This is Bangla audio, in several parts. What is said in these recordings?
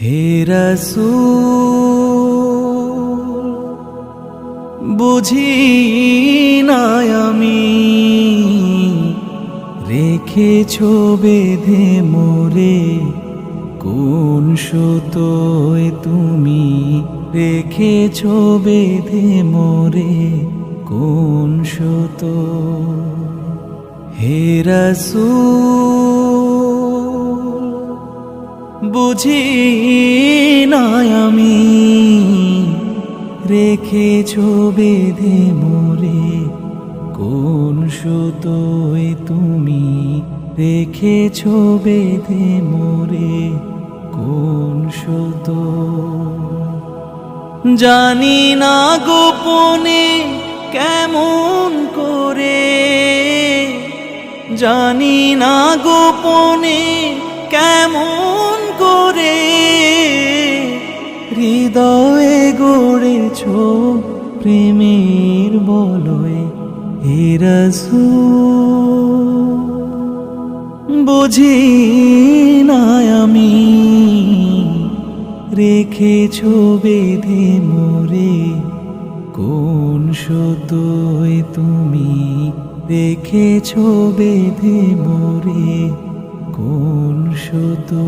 হে রসূল, বুঝি আমি রেখেছ বেঁধে মোরে, কোন সুতোয় তুমি রেখেছ বেঁধে মোরে, কোন সুতো হে রসূল বুঝি না আমি। রেখেছ বেঁধে মোরে। কোন সুতোয় তুমি রেখেছ বেঁধে মোরে? কোন সুতো? জানি না গোপনে কেমন করে। জানি না গোপনে কেমন হৃদয়ে গড়েছ প্রেমের বলয়ে হেরসু বুঝি না আমি রেখেছ বেঁধে মোরে, কোন সতোয় তুমি রেখেছ বেঁধে মোরে, কোন সতো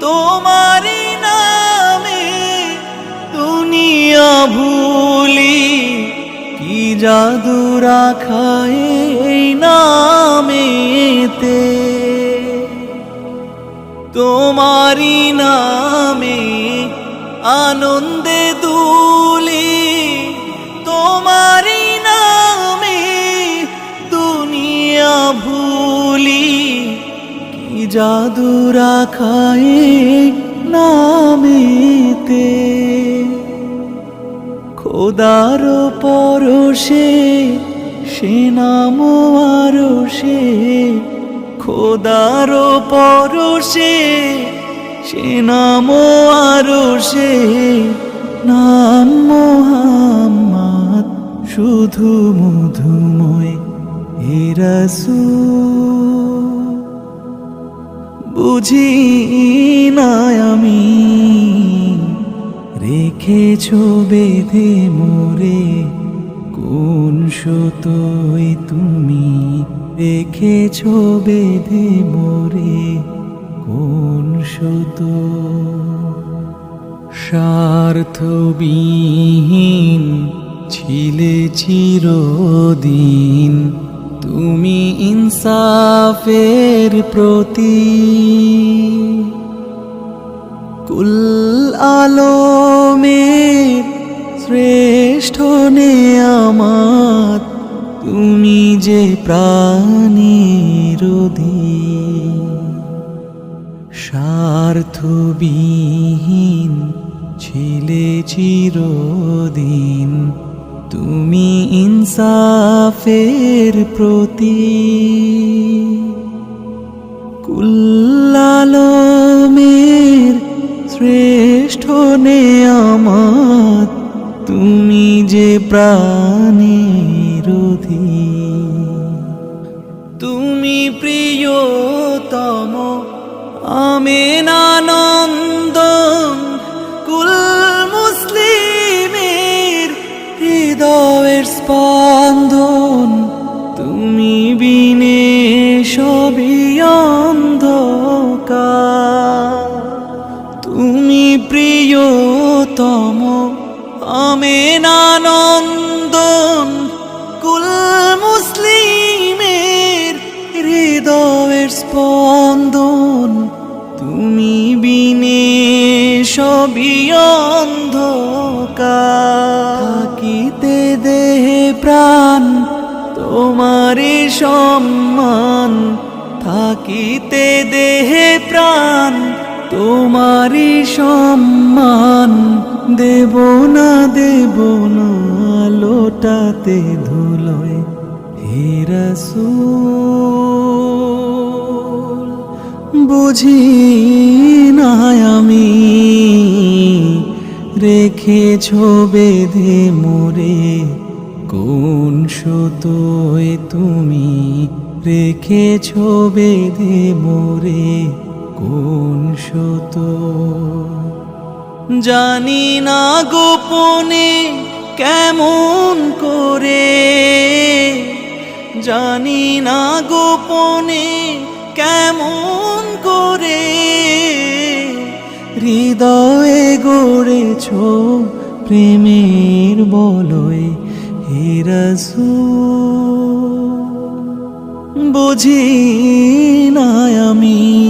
তোমারি নামে দুনিয়া ভুলি কি জাদু রাখায় নামেতে? তোমারি নামে আনন্দে জাদু রাখায় নামেতে। খোদার পরশে, সে নাম আরও সে। খোদার পরশে, সে নাম আরও সে। নাম মোহাম্মদ, শুধু মধুময় হেরাসু বুঝি না আমি? রেখেছ বেঁধে মোরে, কোন সতোয় তুমি? রেখেছ বেঁধে মোরে, কোন সতো? স্বার্থবিহীন ছিলে চিরদিন তুমি ইনসাফের প্রতি কুল আলমের শ্রেষ্ঠ আমার তুমি যে প্রাণীর স্বার্থবিহীন ছিলে চিরদিন। তুমি ইনসাফের প্রতি কুল্লালমের শ্রেষ্ঠ আমার তুমি যে প্রাণীর প্রিয়তম আমেন আনন্দন কুল মুসলিমের হৃদয়ের স্পন্দন, তুমি বিনে সবই অন্ধকার। থাকিতে দেহে প্রাণ তোমারে সম্মান। থাকিতে দেহে প্রাণ তোমারই সম্মান দেব না দেব না, লোটাতে ধুলোয়। হিরসুল বুঝি না আমি রেখেছ বেঁধে মোরে, কোন সুতোয় তুমি রেখেছ বেঁধে মোরে। কোন সুতো জানি না গোপনে কেমন করে। জানি না গোপনে কেমন করে। হৃদয়ে গড়েছ প্রেমের বলয় হিরসু বুঝি না আমি